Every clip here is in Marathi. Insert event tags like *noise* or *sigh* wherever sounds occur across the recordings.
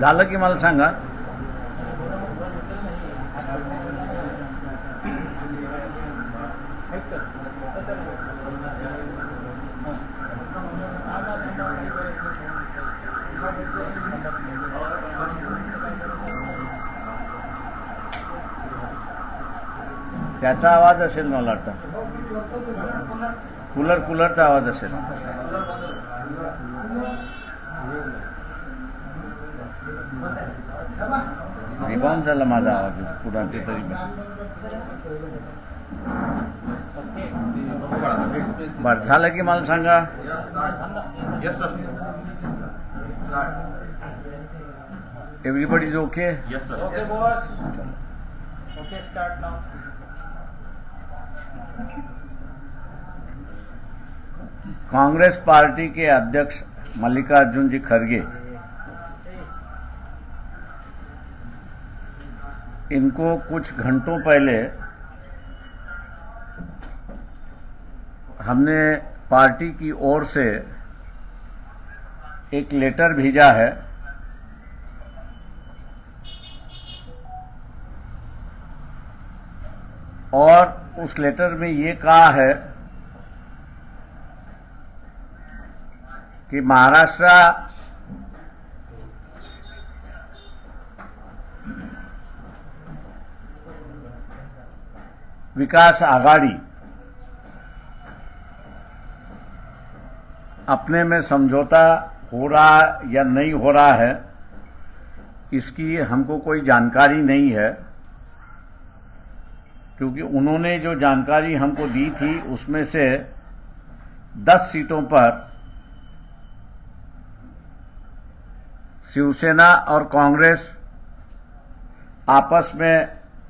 झालं की मला सांगा. त्याचा आवाज असेल मला वाटतं. कूलर कूलरचा आवाज असेल. कौन सा माझा आवाज़ पुरा ते तरी बर झालं की मला सांगा yes sir everybody is okay sir okay boss okay start now Congress party के अध्यक्ष मल्लिकार्जुन जी खड़गे। इनको कुछ घंटों पहले हमने पार्टी की ओर से एक लेटर भेजा है। और उस लेटर में ये कहा है कि महाराष्ट्र विकास आघाड़ी अपने में समझौता हो रहा या नहीं हो रहा है, इसकी हमको कोई जानकारी नहीं है, क्योंकि उन्होंने जो जानकारी हमको दी थी, उसमें से 10 सीटों पर शिवसेना और कांग्रेस आपस में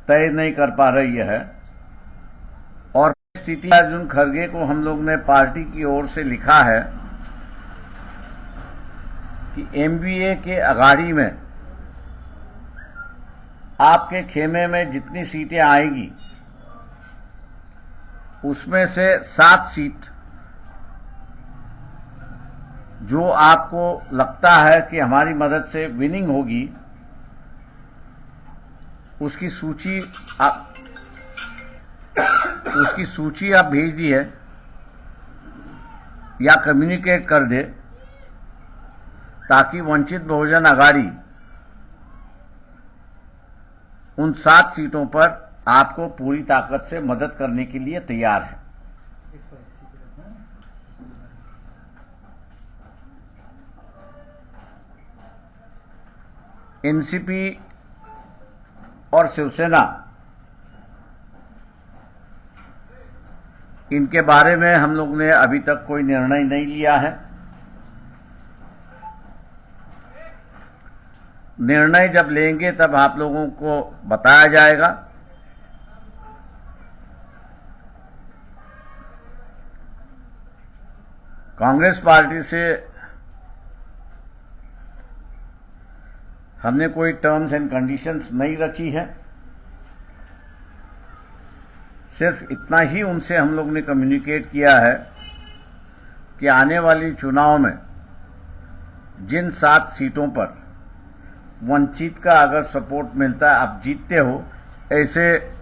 तय नहीं कर पा रही है। स्थिति अर्जुन खड़गे को हम लोग ने पार्टी की ओर से लिखा है कि एमबीए के अगाड़ी में आपके खेमे में जितनी सीटें आएगी, उसमें से सात सीट जो आपको लगता है कि हमारी मदद से विनिंग होगी, उसकी सूची आप उसकी सूची आप भेज दी है या कम्युनिकेट कर दे ताकि वंचित बहुजन आघाड़ी उन सात सीटों पर आपको पूरी ताकत से मदद करने के लिए तैयार है। एनसीपी और शिवसेना इनके बारे में हम लोग ने अभी तक कोई निर्णय नहीं लिया है। निर्णय जब लेंगे तब आप लोगों को बताया जाएगा। कांग्रेस पार्टी से हमने कोई टर्म्स एंड कंडीशंस नहीं रखी है। सिर्फ़ इतना ही उनसे हम लोग ने कम्युनिकेट किया है कि आने वाली चुनाव में जिन सात सीटों पर वंचित का अगर सपोर्ट मिलता है, आप जीतते हो। ऐसे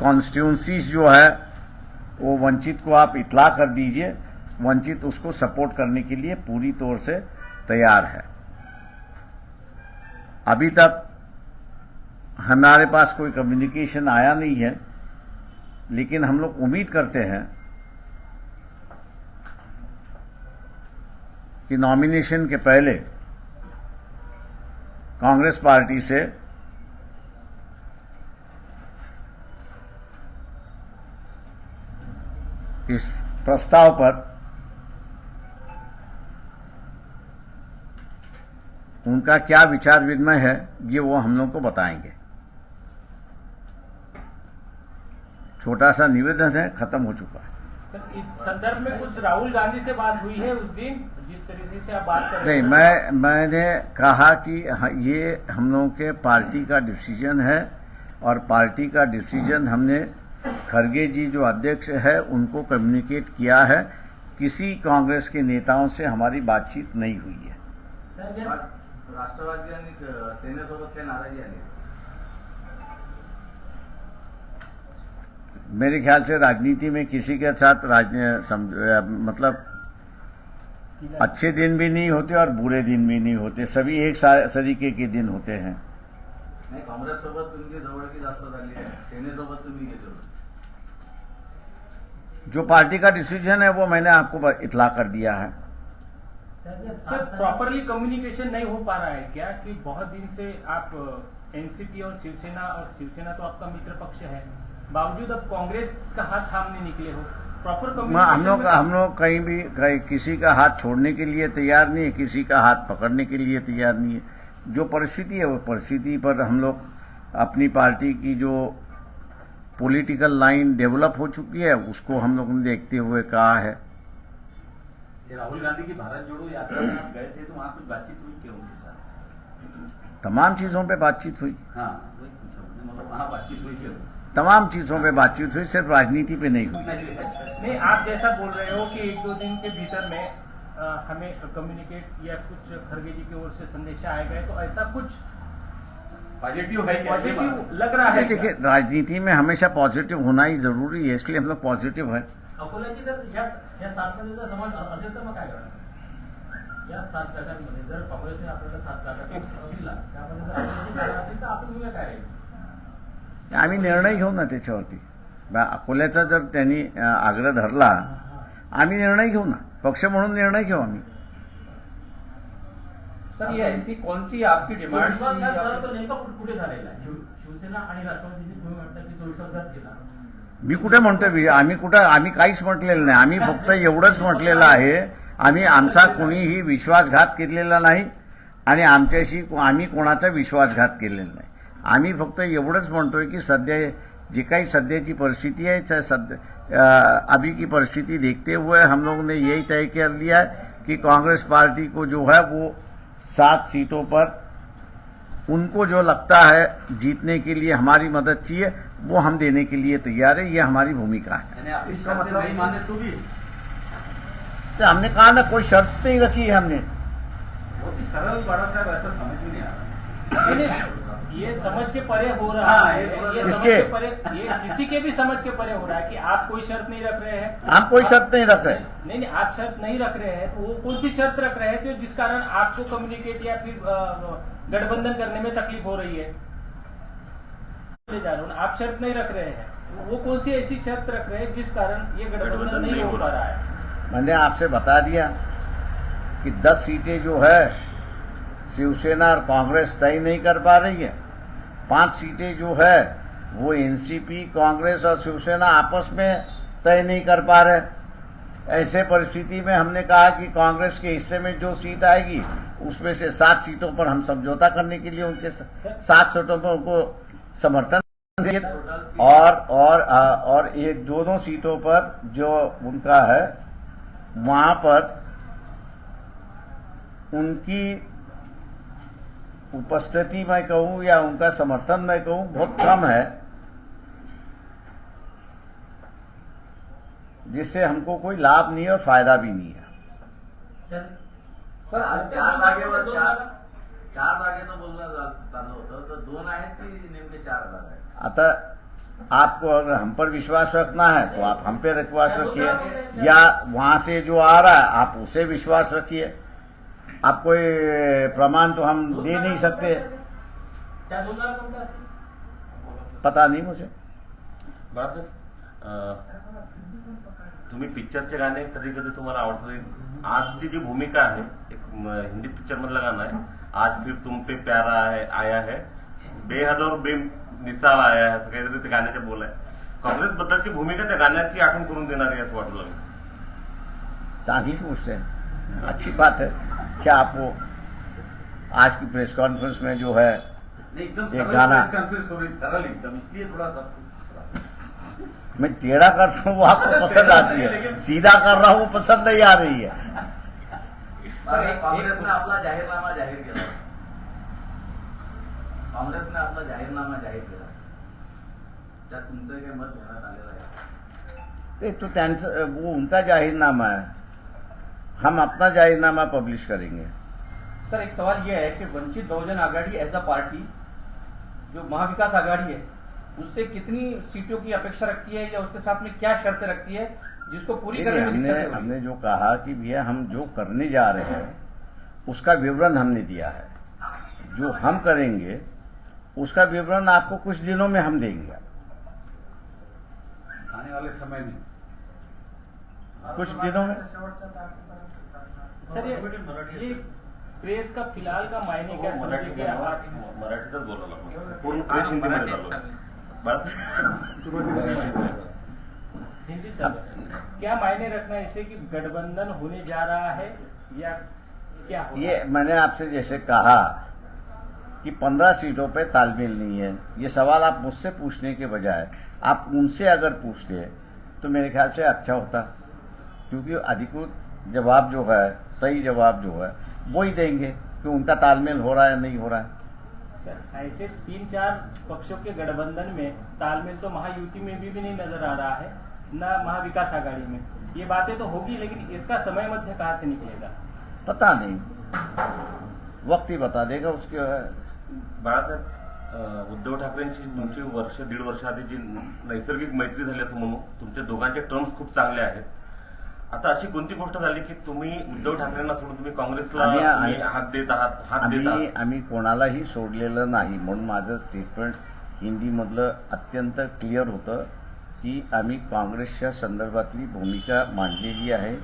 कॉन्स्टिट्यूंसीज जो है, वो वंचित को आप इतला कर दीजिए। वंचित उसको सपोर्ट करने के लिए पूरी तौर से तैयार है। अभी तक हमारे पास कोई कम्युनिकेशन आया नहीं है। लेकिन हम लोग उम्मीद करते हैं कि नॉमिनेशन के पहले कांग्रेस पार्टी से इस प्रस्ताव पर उनका क्या विचार विनिमय है, ये वो हम लोग को बताएँगे। छोटा सा निवेदन है खत्म हो चुका है। सर इस संदर्भ में कुछ राहुल गांधी से बात हुई है उस दिन? जिस तरीके से आप बात कर रहे नहीं हैं। मैं मैंने कहा कि हाँ, ये हम लोगों के पार्टी का डिसीज़न है और पार्टी का डिसीज़न हमने खरगे जी जो अध्यक्ष है उनको कम्युनिकेट किया है। किसी कांग्रेस के नेताओं से हमारी बातचीत नहीं हुई है। राष्ट्रवादी सेनेसोबत काही नाराजी आली मेरे ख्याल से राजनीति में किसी के साथ राज मतलब अच्छे दिन भी नहीं होते और बुरे दिन भी नहीं होते। सभी एक सा- तरीके के दिन होते हैं। होते जो पार्टी का डिसीज़न है वो मैंने आपको इतला कर दिया है। सर प्रॉपरली कम्युनिकेशन नहीं हो पा रहा है क्या? कि बहुत दिन से आप एनसीपी और शिवसेना और शिवसेना तो आपका मित्र पक्ष है। बावजूद अब कांग्रेस का हाथ थामने निकले हो। प्रॉपर हम लोग हम लोग कहीं भी कहीं किसी का हाथ छोड़ने के लिए तैयार नहीं है किसी का हाथ पकड़ने के लिए तैयार नहीं है। जो परिस्थिति है वो परिस्थिति पर हम लोग अपनी पार्टी की जो पॉलिटिकल लाइन डेवलप हो चुकी है उसको हम लोग ने देखते हुए कहा है। राहुल गांधी की भारत जोड़ो यात्रा में आप गए थे तो वहाँ कुछ बातचीत हुई क्यों उनके साथ? तमाम चीज़ों पे बातचीत हुई। हाँ मतलब वहाँ बातचीत हुई क्यों? तमाम चीज़ों पे बातचीत हुई सिर्फ़ राजनीति पे नहीं हुई। नहीं, अच्छा। आप जैसा बोल रहे हो कि एक दो दिन के भीतर में हमें कम्युनिकेट या कुछ खड़गे जी की ओर से संदेश आएगा तो ऐसा कुछ पॉजिटिव है क्या? पॉजिटिव लग रहा है नहीं, देखिए राजनीति में हमेशा पॉजिटिव होना ही ज़रूरी है इसलिए हम लोग पॉजिटिव है। या सात जागांमध्ये जर काँग्रेसने आपल्याला सात जागा दिला त्यामध्ये जर अकोल्याची असेल तर आपण भूमिका काय आम्ही निर्णय घेऊ ना त्याच्यावरती. बा- अकोल्याचा जर त्यांनी आग्रह धरला आम्ही निर्णय घेऊ ना. पक्ष म्हणून निर्णय घेऊ आम्ही. ऐसी कौन सी आपकी डिमांड कुठे झालेला शिवसेना आणि मी कुठे म्हणतोय आम्ही कुठं आम्ही काहीच म्हटलेलं नाही. आम्ही फक्त एवढंच म्हटलेलं आहे. आम्ही आमचा कोणीही विश्वासघात केलेला नाही. आणि आमच्याशी आम्ही कोणाचा विश्वासघात केलेला नाही. आम्ही फक्त एवढंच म्हणतोय की सध्या जी काही परिस्थिती है चाहे सद अभी की परिस्थिति देखते हुए हम लोगों ने यही तय कर लिया है कि कांग्रेस पार्टी को जो है वो सात सीटों पर उनको जो लगता है जीतने के लिए हमारी मदद चाहिए वो हम देने के लिए तैयार है ये हमारी भूमिका है। इसका मतलब नहीं माने तो भी? तो हमने कहा ना कोई शर्त नहीं रखी है हमने। बहुत ही सरल बड़ा साहब ऐसा समझ में नहीं आ रहा। ये समझ के परे हो रहा हाँ, है। ये किसके? के परे ये किसी के भी समझ के परे हो रहा है कि आप कोई शर्त नहीं रख रहे हैं। आप कोई शर्त नहीं रख रहे हैं। नहीं नहीं आप शर्त नहीं रख रहे हैं। तो वो कौन सी शर्त रख रहे हैं जो जिस कारण आपको कम्युनिकेट या फिर गठबंधन करने में तकलीफ़ हो रही है? जा रहा हूँ आप शर्त नहीं रख रहे हैं। वो कौन सी ऐसी शर्त रख रहे हैं जिस कारण ये गठबंधन नहीं हो पा रहा रहा है। मैंने आपसे बता दिया कि 10 सीटें जो है शिवसेना और कांग्रेस तय नहीं कर पा रही है। पाँच सीटें जो है, वो एनसीपी, कांग्रेस और शिवसेना आपस में तय नहीं कर पा रहे। ऐसे परिस्थिति में हमने कहा कि कांग्रेस के हिस्से में जो सीट आएगी, उसमें से सात सीटों पर हम समझौता करने के लिए उनके सात सीटों पर उनको समर्थन और और और ये दोनों सीटों पर जो उनका है, वहाँ पर उनकी उपस्थिति मैं कहूँ या उनका समर्थन मैं कहूँ बहुत कम है। जिससे हमको कोई लाभ नहीं है और फ़ायदा भी नहीं है। तर चार चार जागेवर चार चार जागेचं बोलणं जा- चाललं होतं तर दोन आहेत की नेमके चार जागा आहेत अतः आपको अगर हम पर विश्वास रखना है तो आप हम पे विश्वास रखिए। या वहाँ से जो आ रहा है आप उसे विश्वास रखिए। आप कोई प्रमाण तो हम दे नहीं सकते। पता नहीं मुझे। तुम्ही पिक्चरचे गाणे कधी कधी तुम्हाला आवडतात. आजची जी भूमिका आहे एक हिंदी पिक्चर मधलं गाणं आहे आज फिर तुम पे प्यारा आहे आया है. बेहद और बेमिसाल आया है असं काहीतरी ते गाण्याचे बोल आहे. काँग्रेस बद्दलची भूमिका त्या गाण्याची आठवण करून देणारी असं वाटू लागलं. चांगली गोष्ट है अच्छी बात है क्या आपको आज की प्रेस कॉन्फ्रेंस में जो है एक गाना। प्रेस कॉन्फ्रेंस रही सरल एकदम इसलिए थोड़ा सा मैं टेढ़ा कर रहा हूँ वो आपको *laughs* पसंद आती है। सीधा कर रहा हूँ वो पसंद नहीं आ रही है। बरं, काँग्रेसने आपला जाहीरनामा जाहीर केला काँग्रेसने आपला जाहीरनामा जाहीर केला त्यात तुमचं काही मत घेण्यात आलेलं आहे ये तो त्यांचं वो उनका जाहिरनामा है। हम अपना जाहिरनामा पब्लिश करेंगे। सर एक सवाल यह है कि Vanchit Bahujan Aghadi as a party जो महाविकास आघाड़ी है उससे कितनी सीटों की अपेक्षा रखती है या उसके साथ में क्या शर्त रखती है जिसको पूरी करने में हमने? हमने जो कहा कि भैया हम जो करने जा रहे हैं उसका विवरण हमने दिया है। जो हम करेंगे उसका विवरण आपको कुछ दिनों में हम देंगे। आने वाले समय में। कुछ दिनों में। सर ये प्रेस का फ़िलहाल का मायने क्या हो, मराठी मराठीतच बोलायला पूर्ण प्रेस हिंदीमध्ये चालू हिंदी क्या मायने रखना है इसे कि गठबंधन होने जा रहा है या क्या होगा ये मैंने आपसे जैसे कहा कि पंद्रह सीटों पे तालमेल नहीं है। ये सवाल आप मुझसे पूछने के बजाय आप उनसे अगर पूछते तो मेरे ख्याल से अच्छा होता। क्योंकि अधिकृत जवाब जो है सही जवाब जो है वो ही देंगे कि उनका तालमेल हो रहा है नहीं हो रहा है। ऐसे तीन चार पक्षों के गठबंधन में तालमेल तो महायुति में भी, भी नहीं नज़र आ रहा है न महाविकास आघाड़ी में। ये बातें तो होगी लेकिन इसका समय मध्य कहाँ से निकलेगा? पता नहीं। वक्त ही बता देगा उसके बाळासाहेब उद्धव ठाकरेंची तुमची वर्ष दीड वर्ष आधी जी नैसर्गिक मैत्री झाली असं म्हणू तुमच्या दोघांचे टर्म्स खूप चांगले आहेत. आता अशी कोणती गोष्ट झाली की तुम्ही उद्धव ठाकरेंना सोडून तुम्ही काँग्रेसला हात देत आहात हात देत आहात? आम्ही कोणालाही सोडलेलं नाही म्हणून माझं स्टेटमेंट हिंदीमधलं अत्यंत क्लिअर होतं की आम्ही काँग्रेसच्या संदर्भातली भूमिका मांडलेली आहे.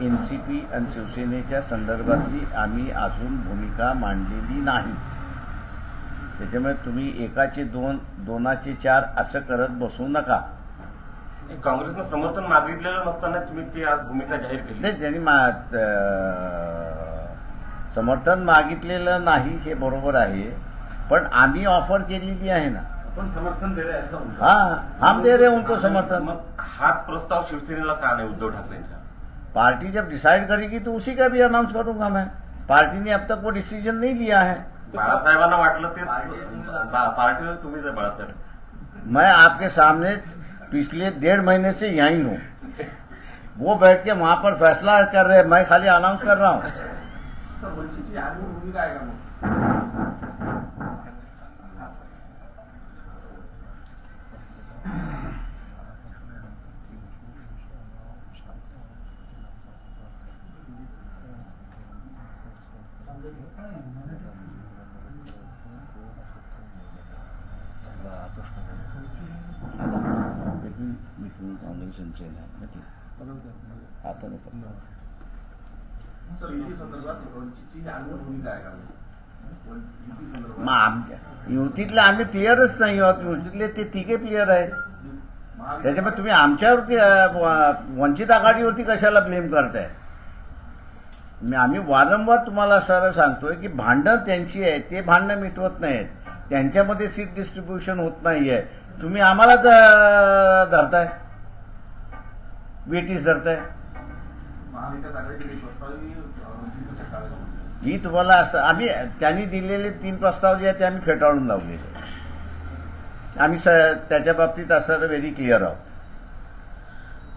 एन सी पी आणि शिवसेनेच्या संदर्भातली आम्ही अजून भूमिका मांडलेली नाही. त्याच्यामुळे तुम्ही एकाचे दोन दोनाचे चार असं करत बसू नका. काँग्रेसनं समर्थन मागितलेलं नसताना तुम्ही ती आज भूमिका जाहीर केली. नाही त्यांनी मा- समर्थन मागितलेलं नाही हे बरोबर आहे. पण आम्ही ऑफर केलेली आहे ना. आपण समर्थन दे रहे हैं ऐसा उनका हाँ हम दे रहे हैं उनको समर्थन. मग हाच प्रस्ताव शिवसेनेला का नाही उद्धव ठाकरेंच्या पार्टी जब डिसाइड करेगी तो उसी का भी अनाउंस करूंगा मैं. पार्टी ने अब तक वो डिसीजन नहीं लिया है. बाळासाहेबांना वाटलं ते पार्टीवर तुम्हीच आहे बाळासाहेब मैं आपके सामने पिछले डेढ़ महीने से यहीं हूँ। वो बैठ के वहाँ पर फैसला कर रहे मैं खाली अनाउंस कर रहा हूँ। युती संदर्भात वंचितची भूमिका आहे मग आमच्या युतीतले आम्ही प्लेयरच नाही आहोत. युतीतले ते तिघे प्लेयर आहेत. त्याच्यामुळे तुम्ही आमच्यावरती अ, वंचित आघाडीवरती कशाला ब्लेम करताय? मी आम्ही वारंवार तुम्हाला सर सांगतोय की भांडणं त्यांची आहे ते भांडणं मिटवत नाहीत. त्यांच्यामध्ये सीट डिस्ट्रीब्युशन होत नाहीये. तुम्ही आम्हाला ध- धरताय? वेटीस धरताय? महाविकास आघाडीचे. ही तुम्हाला असं आम्ही त्यांनी दिलेले तीन प्रस्ताव जे आहेत ते आम्ही फेटाळून लावलेले आम्ही स त्याच्या बाबतीत असं व्हेरी क्लिअर आहोत.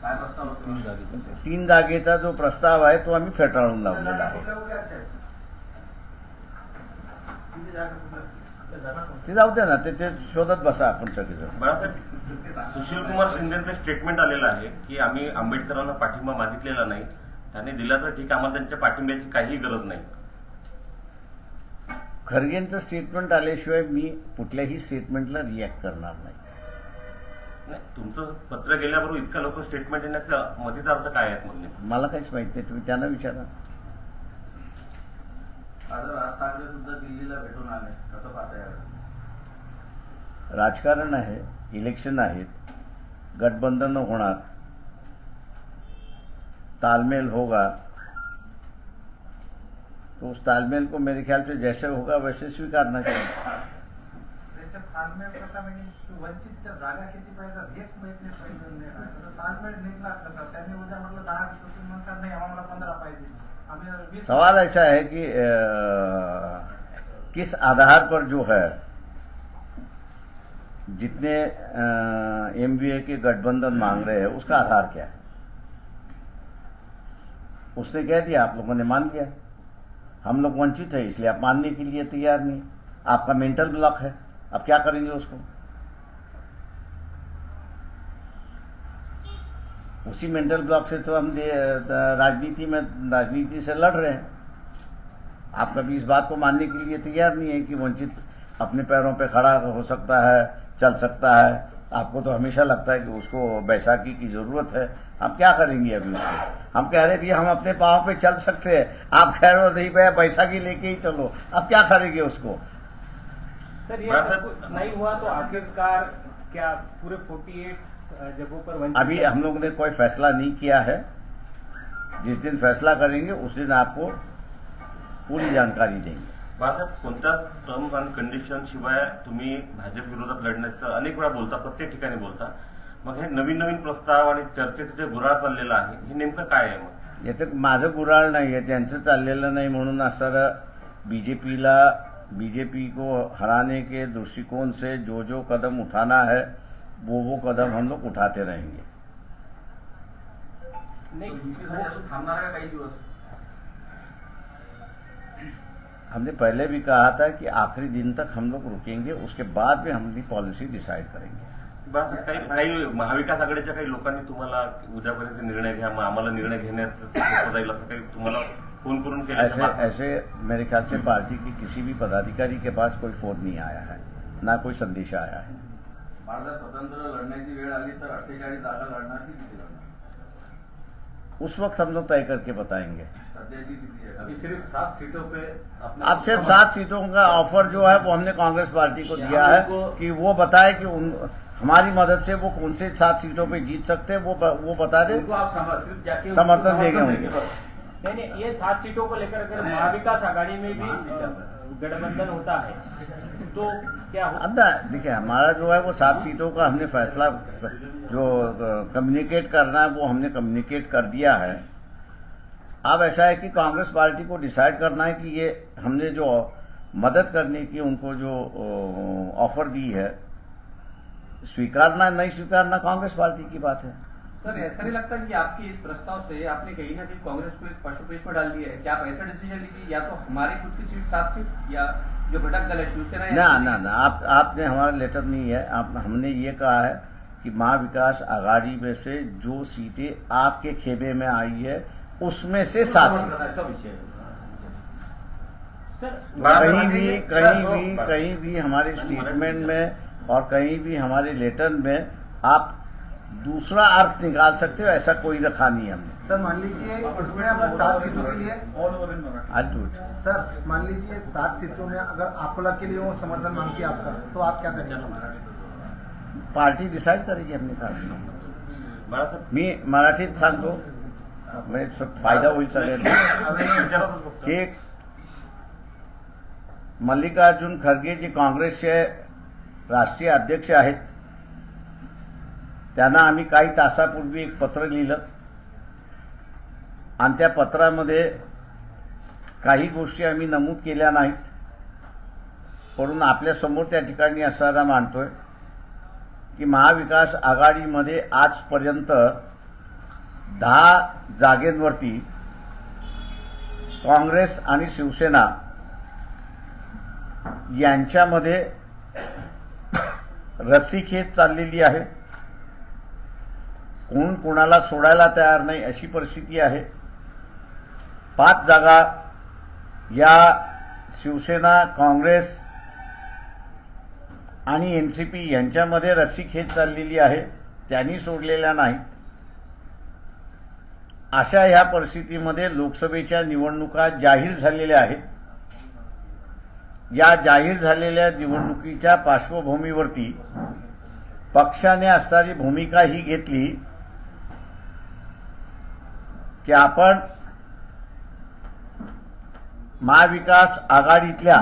काय प्रस्ताव होते? तीन जागेचा. जो प्रस्ताव आहे तो आम्ही फेटाळून लावलेला आहे? ते जाऊ दे ना ते ते शोधत बसा आपण सगळेजण. बाळासाहेब सुशील कुमार शिंदेचं स्टेटमेंट आलेलं आहे की आम्ही आंबेडकरांना पाठिंबा मागितलेला नाही. त्यांनी दिला तर ठीक आम्हाला त्यांच्या पाठिंब्याची काहीही गरज नाही. खरगेंचं स्टेटमेंट आल्याशिवाय मी कुठल्याही स्टेटमेंटला रिॲक्ट करणार नाही. नाही, तुमचं पत्र गेल्याबरोबर इतक्या लोक स्टेटमेंट येण्याचा मधीचा अर्थ काय आहेत म्हणजे मला काहीच माहीत नाही तुम्ही त्यांना विचारा. आज राज ठाकरे सुद्धा दिल्लीला भेटून आले कसं पाहताय याकडे? राजकारण आहे इलेक्शन आहेत गठबंधन होणार तालमेल होगा तो उस तालमेल को मेरे ख्याल से जैसे होगा वैसे स्वीकारना चाहिए। सवाल ऐसा है कि आ, किस आधार पर जो है जितने एमबीए के गठबंधन मांग रहे हैं उसका आधार क्या है? उसने कह दिया, आप लोगों ने मान लिया। हम लोग वंचित है, इसलिए आप मानने के लिए तैयार नहीं। आपका मेंटल ब्लॉक है अब क्या करेंगे उसको? उसी मेंटल ब्लॉक से तो हम राजनीति में, राजनीति से लड़ रहे हैं। आप कभी इस बात को मानने के लिए तैयार नहीं है कि वंचित अपने पैरों पे खड़ा हो सकता है, चल सकता है आपको तो हमेशा लगता है कि उसको बैसाखी की ज़रूरत है। हम क्या करेंगे अभी उसको? हम कह रहे भैया हम अपने पाँव पे चल सकते हैं। आप कह रहे हो नहीं भैया बैसाखी लेके ही चलो। अब क्या करेंगे उसको? सर ये नहीं हुआ तो आखिरकार क्या पूरे 48 जगहों पर वंचित अभी हम लोग ने कोई फैसला नहीं किया है। जिस दिन फैसला करेंगे उस दिन आपको पूरी जानकारी देंगे। बाळासाहेब कोणत्याच टर्म्स अँड कंडिशन शिवाय तुम्ही भाजप विरोधात लढण्याचं अनेक वेळा बोलता प्रत्येक ठिकाणी बोलता. मग हे नवीन नवीन प्रस्ताव आणि चर्चेचं जे गुराळ चाललेलं आहे हे नेमकं काय आहे मग? याचं माझं गुराळ नाही आहे त्यांचं चाललेलं नाही म्हणून असणारं बीजेपीला बीजेपी को हराने के दृष्टिकोण से जो जो कदम उठाना है वो वो कदम हम लोग उठाते रहेंगे। नाही थांबणार का काही दिवस? हमने पहले भी कहा था कि आखिरी दिन तक हम लोग रुकेंगे उसके बाद भी हम अपनी पॉलिसी डिसाइड करेंगे। काही काही महाविकास आघाडीच्या काही लोकांनी तुम्हाला उद्यापर्यंत निर्णय घ्या मग आम्हाला निर्णय घेण्यात जाईल असं काही तुम्हाला फ़ोन करून ऐसे ऐसे मेरे ख्याल से पार्टी के किसी भी पदाधिकारी के पास कोई फ़ोन नहीं आया है ना कोई संदेशा आया है। भारतात स्वतंत्र लढण्याची वेळ आली तर अठ्ठेचाळीस जागा लढणार की किती लढणार उस वक्त हम लोग तय करके बताएँगे। अभी सिर्फ़ सात सीटों पे अब सिर्फ़ सात सीटों का ऑफ़र जो है वो हमने कांग्रेस पार्टी को दिया है कि वो बताए कि उन हमारी मदद से वो कौन से सात सीटों पे जीत सकते हैं वो ब, वो बता दे। उनको आप जाके समर्थन उनको देंगे समर्थन उनको। नहीं नहीं ये सात सीटों को लेकर अगर महाविकास आघाड़ी में भी गठबंधन होता है तो क्या हो अब देखिए हमारा जो है वो सात सीटों का हमने फैसला जो कम्युनिकेट करना है वो हमने कम्युनिकेट कर दिया है। अब ऐसा है कि कांग्रेस पार्टी को डिसाइड करना है कि ये हमने जो मदद करने की उनको जो ऑफ़र दी है स्वीकारना नहीं स्वीकारना कांग्रेस पार्टी की बात है। सर ऐसा नहीं लगता कि आपके इस प्रस्ताव से आपने कहीं ना कहीं कांग्रेस को एक पशुपेश में डाल दिया है? क्या आप ऐसा डिसीज़न लीजिए या तो हमारी खुद की सीट सात सीट या जो घटक दल है शिवसेना ना ना ना आप आपने हमारा लेटर नहीं है आप हमने ये कहा है कि महाविकास आघाड़ी में से जो सीटें आपके खेमे में आई है उसमें से सात सीटें। है सर कहीं भी कहीं भी कहीं भी हमारे स्टेटमेंट में और कहीं भी हमारे लेटर में आप दूसरा अर्थ निकाल सकते हो ऐसा कोई रखा नहीं है हमने। सर मान लीजिए उसमें अगर सात सीटों के लिए सर मान लीजिए सात सीटों में अगर अकोला के लिए वो समर्थन मांगती आपका तो आप क्या करेंगे? पार्टी डिसाईड करेगी अपनी पार्टी मी। मराठीत सांगतो म्हणजे फायदा होईल सगळ्यांना. की मल्लिकार्जुन खरगे जे काँग्रेसचे राष्ट्रीय अध्यक्ष आहेत त्यांना आम्ही काही तासापूर्वी एक पत्र लिहिलं. आणि त्या पत्रामध्ये काही गोष्टी आम्ही नमूद केल्या नाहीत. म्हणून आपल्यासमोर त्या ठिकाणी असताना मांडतोय. की महाविकास आघाडीमध्ये आजपर्यंत दहा जागेंवरती काँग्रेस आणि शिवसेना यांच्यामध्ये रस्सीखेच चाललेली आहे. कोण कोणाला सोडायला तयार नाही अशी परिस्थिती आहे. पाच जागा या शिवसेना काँग्रेस आणि एनसीपी यांच्यामध्ये रस्सीखेच चाललेली आहे त्यांनी सोडलेल्या नाहीत. अशा ह्या परिस्थितीमध्ये लोकसभेच्या निवडणुका जाहीर झालेल्या आहेत. या जाहीर झालेल्या निवडणुकीच्या पार्श्वभूमीवरती पक्षाने असणारी भूमिका ही घेतली की आपण महाविकास आघाडीतल्या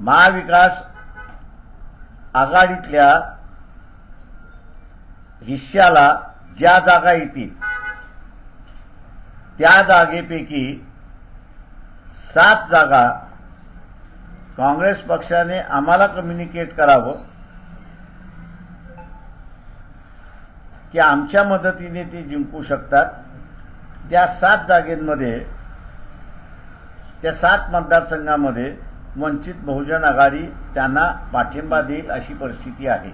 महाविकास आघाडीतल्या हिश्श्याला ज्या जागा येतील त्या जागेपैकी सात जागा काँग्रेस पक्षाने आम्हाला कम्युनिकेट करावं की आमच्या मदतीने ते जिंकू शकतात. त्या सात जागेमध्ये त्या सात मतदारसंघामध्ये वंचित बहुजन आघाडी त्यांना पाठिंबा देईल अशी परिस्थिती आहे.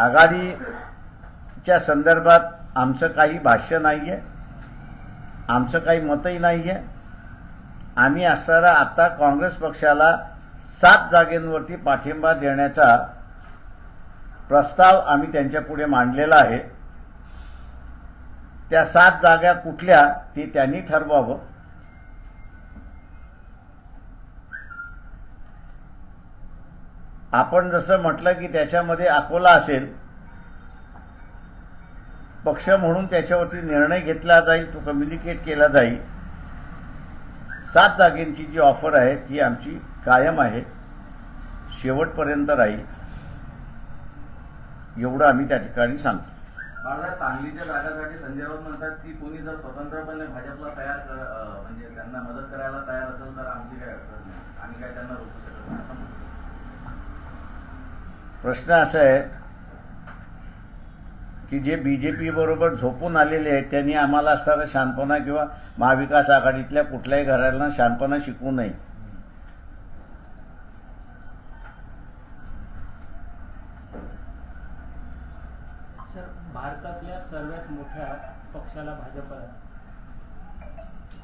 आघाडीच्या संदर्भात आमचं काही भाष्य नाही आहे आमचं काही मतही नाही आहे आम्ही असणारा आता काँग्रेस पक्षाला सात जागेंवरती पाठिंबा देण्याचा प्रस्ताव आम्ही त्यांच्यापुढे मांडलेला आहे. त्या सात जागा कुठल्या ते त्यांनी ठरवावं. आपण जसं म्हटलं की त्याच्यामध्ये अकोला असेल पक्ष म्हणून त्याच्यावरती निर्णय घेतला जाईल तो कम्युनिकेट केला जाईल. सात जागेंची जी ऑफर आहे ती आमची कायम आहे. शेवटपर्यंत राहील. एवढं आम्ही त्या ठिकाणी सांगतो. माझ्या सांगलीच्या जागासाठी संजय राऊत म्हणतात की कोणी जर स्वतंत्रपणे भाजपला तयार म्हणजे त्यांना मदत करायला तयार असेल तर आमची काय अडचण नाही. आम्ही काय त्यांना रोखू शकत नाही. प्रश्न असा आहे की जे बीजेपी बरोबर झोपून आलेले आहेत त्यांनी आम्हाला असताना शांतपणा किंवा महाविकास आघाडीतल्या कुठल्याही घराला शांतपणा शिकवू नये. पक्षाला भाजप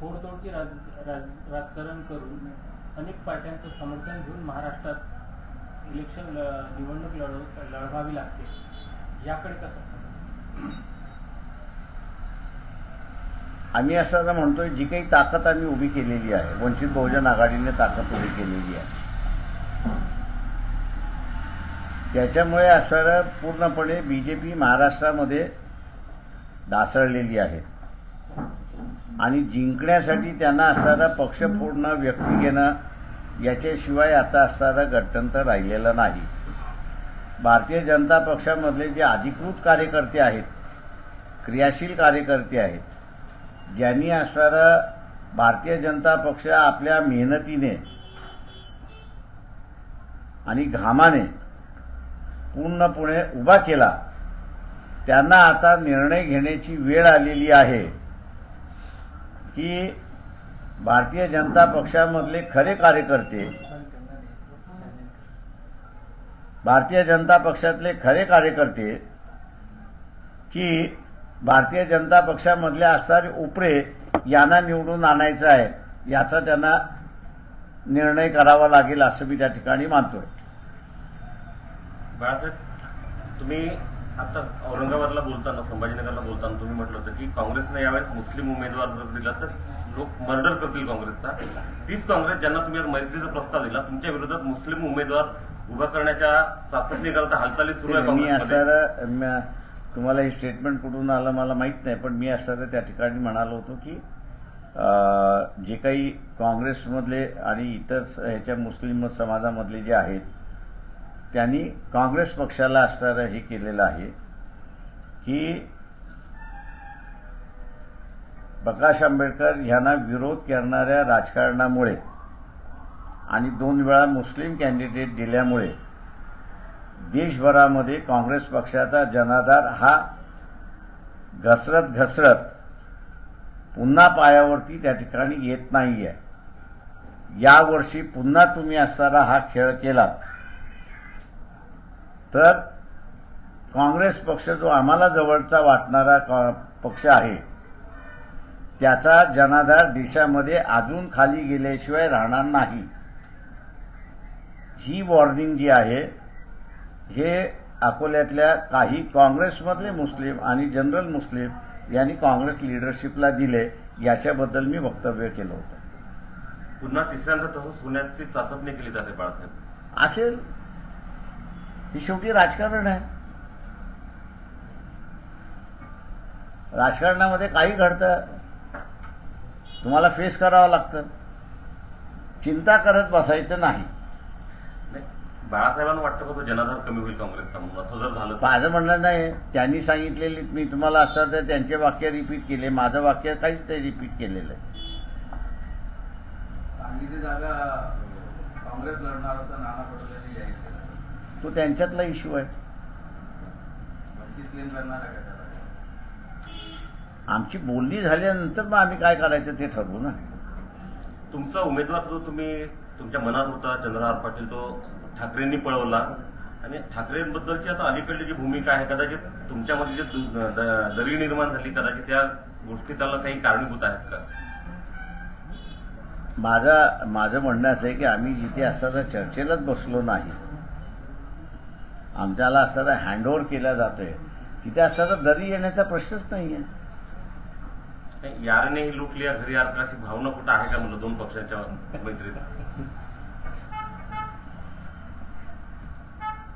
फोडतोडची राज, राज, राजकारण करून अनेक पार्ट्यांचं समर्थन घेऊन महाराष्ट्रात इलेक्शन ल- निवडणूक लढव लढवावी लागते. याकडे कसं आम्ही असं म्हणतोय जी काही ताकद आम्ही उभी केलेली आहे वंचित बहुजन आघाडीने ताकद उभी केलेली आहे. त्याच्यामुळे असणारं पूर्णपणे बीजेपी महाराष्ट्रामध्ये ढासळलेली आहे. आणि जिंकण्यासाठी त्यांना असणारा पक्ष पूर्ण व्यक्ती घेणं याच्याशिवाय आता असणारा गटतंत्र राहिलेलं नाही. भारतीय जनता पक्षामधले जे अधिकृत कार्यकर्ते आहेत क्रियाशील कार्यकर्ते आहेत ज्यांनी असणारा भारतीय जनता पक्ष आपल्या मेहनतीने आणि घामाने पूर्णपणे उभा केला त्यांना आता निर्णय घेण्याची वेळ आलेली आहे. की भारतीय जनता पक्षामधले खरे कार्यकर्ते भारतीय जनता पक्षातले खरे कार्यकर्ते की भारतीय जनता पक्षामधले असणारे उपरे यांना निवडून आणायचं आहे याचा त्यांना निर्णय करावा लागेल असं मी त्या ठिकाणी मानतोय. तुम्ही आता औरंगाबादला बोलताना संभाजीनगरला बोलताना तुम्ही म्हटलं होतं की काँग्रेसने यावेळेस मुस्लिम उमेदवार जर दिला तर लोक मर्डर करतील काँग्रेसचा. तीच काँग्रेस ज्यांना तुम्ही आज मैत्रीचा प्रस्ताव दिला तुमच्या विरोधात मुस्लिम उमेदवार उभा करण्याच्या चाचपणीकरता हालचाली सुरू आहे मी असं तुम्हाला हे स्टेटमेंट कुठून आलं मला माहीत नाही पण मी असं त्या ठिकाणी म्हणालो होतो की जे काही काँग्रेसमधले आणि इतर ह्याच्या मुस्लिम समाजामधले जे आहेत त्यांनी काँग्रेस पक्षाला असणारं हे केलेलं आहे की प्रकाश आंबेडकर यांना विरोध करणाऱ्या राजकारणामुळे आणि दोन वेळा मुस्लिम कॅन्डिडेट दिल्यामुळे देशभरामध्ये काँग्रेस पक्षाचा जनाधार हा घसरत घसरत पुन्हा पायावरती त्या ठिकाणी येत नाहीये. यावर्षी पुन्हा तुम्ही असणारा हा खेळ केलात. तर काँग्रेस पक्ष जो आम्हाला जवळचा वाटणारा का- पक्ष आहे त्याचा जनाधार देशामध्ये अजून खाली गेल्याशिवाय राहणार नाही. ही वॉर्निंग जी आहे हे अकोल्यातल्या काही काँग्रेसमधले मुस्लिम आणि जनरल मुस्लिम यांनी काँग्रेस लिडरशिपला दिले याच्याबद्दल मी वक्तव्य केलं होतं. पुन्हा तिसऱ्यांदा तसंच होण्याची चाचपणी केली जाते बाळासाहेब. असेल. ही शेवटी राजकारण आहे. राजकारणामध्ये काही घडतं तुम्हाला फेस करावं लागतं. चिंता करत बसायचं नाही. नाही, बाळासाहेबांना वाटतं का तो जनाधार कमी होईल काँग्रेसचा म्हणून? असं जर झालं? माझं म्हणणं नाही. त्यांनी सांगितलेली मी तुम्हाला असं तर त्यांचे वाक्य रिपीट केले. माझं वाक्य काहीच ते रिपीट केलेलं. आहे सांगलीची जागा काँग्रेस लढणार असं नाना केलं तो त्यांच्यातला इश्यू आहे? आमची बोलणी झाल्यानंतर मग आम्ही काय करायचं ते ठरवू ना. तुमचा उमेदवार जो तुम्ही तुमच्या मनात होता चंद्रहार पाटील तो ठाकरेंनी पळवला. आणि ठाकरेंबद्दलची आता अलीकडली जी भूमिका आहे कदाचित तुमच्यामध्ये जे दरी निर्माण झाली कदाचित त्या गोष्टी त्याला काही कारणीभूत आहेत का? माझा माझं म्हणणं असं आहे की आम्ही जिथे असताना चर्चेलाच बसलो नाही आमच्याला असताना हँडओव्हर केला जातोय. तिथे असताना दरी येण्याचा प्रश्नच नाही आहे नाही, यारने ही लूट लिया घरी यार अशी भावना कुठं आहे का म्हणलं दोन पक्षांच्या मैत्रीत?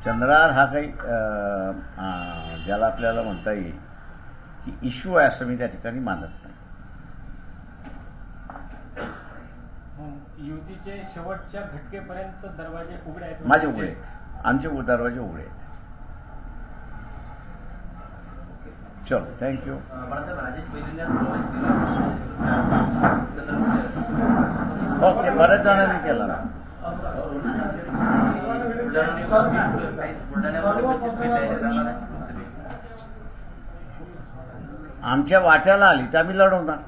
चंद्रहार हा काही अं, अं, ज्याला आपल्याला म्हणता येईल की इश्यू आहे असं मी त्या ठिकाणी मानत नाही. युतीचे शेवटच्या घटकेपर्यंत दरवाजे उघडे आहेत. माझे उघडे आहेत. आमचे दरवाजे उघडे आहेत. चलो थँक्यू ओके बऱ्याच जणांनी केला ना. आमच्या वाट्याला आली तर आम्ही लढवणार.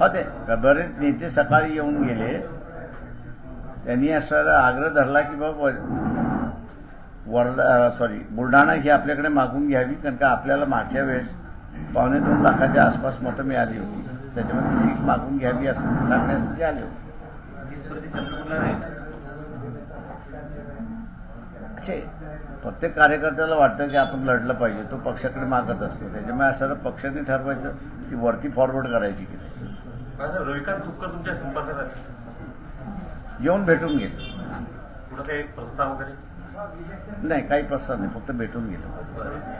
हो ते बरेच नेते सकाळी येऊन गेले. त्यांनी असा आग्रह धरला की बाबा वर्धा सॉरी बुलढाणा ही आपल्याकडे मागून घ्यावी कारण का आपल्याला मागच्या वेळेस पावणे दोन लाखाच्या आसपास मतं मिळाली होती. त्याच्यामध्ये ती सीट मागून घ्यावी असं ते सांगण्यासाठी आले होते. असे प्रत्येक कार्यकर्त्याला वाटतं की आपण लढलं पाहिजे तो पक्षाकडे मागत असतो. त्याच्यामुळे असं पक्षाने ठरवायचं ती वरती फॉरवर्ड करायची की नाही. रविकांत तुमच्या संपर्कात येऊन भेटून गेले. कुठं काही प्रस्ताव वगैरे? नाही काही प्रस्ताव नाही फक्त भेटून गेलो.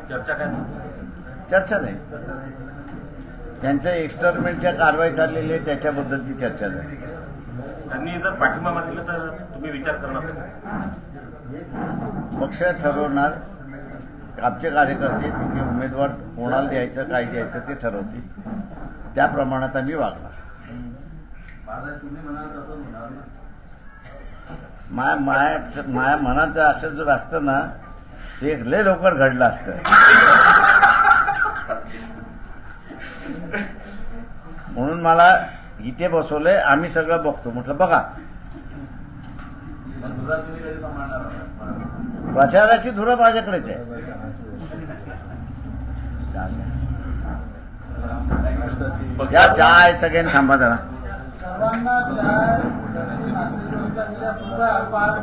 चर्चा काय? चर्चा नाही. त्यांच्या एक्सटर्नमेंटच्या कारवाई चाललेली आहे त्याच्याबद्दलची चर्चा झाली. त्यांनी जर पाठिंबा मागितला तर तुम्ही विचार करणार पक्ष ठरवणार. आमचे कार्यकर्ते तिथे उमेदवार कोणाला द्यायचं काय द्यायचं ते ठरवतील. त्या प्रमाणात आम्ही वागणार. तुम्ही म्हणाल तसं माया माया माया मनाचं असं जर असतं ना ते लय लवकर घडलं असतं. म्हणून मला इथे बसवलंय आम्ही सगळं बघतो. म्हटलं बघा? प्रचाराची धुरं माझ्याकडेच आहे. या चाय सगळ्यांनी थांबा जरा. सर्वांना चार नाश्त्याची व्यवस्था केल्या. पुढचा पाच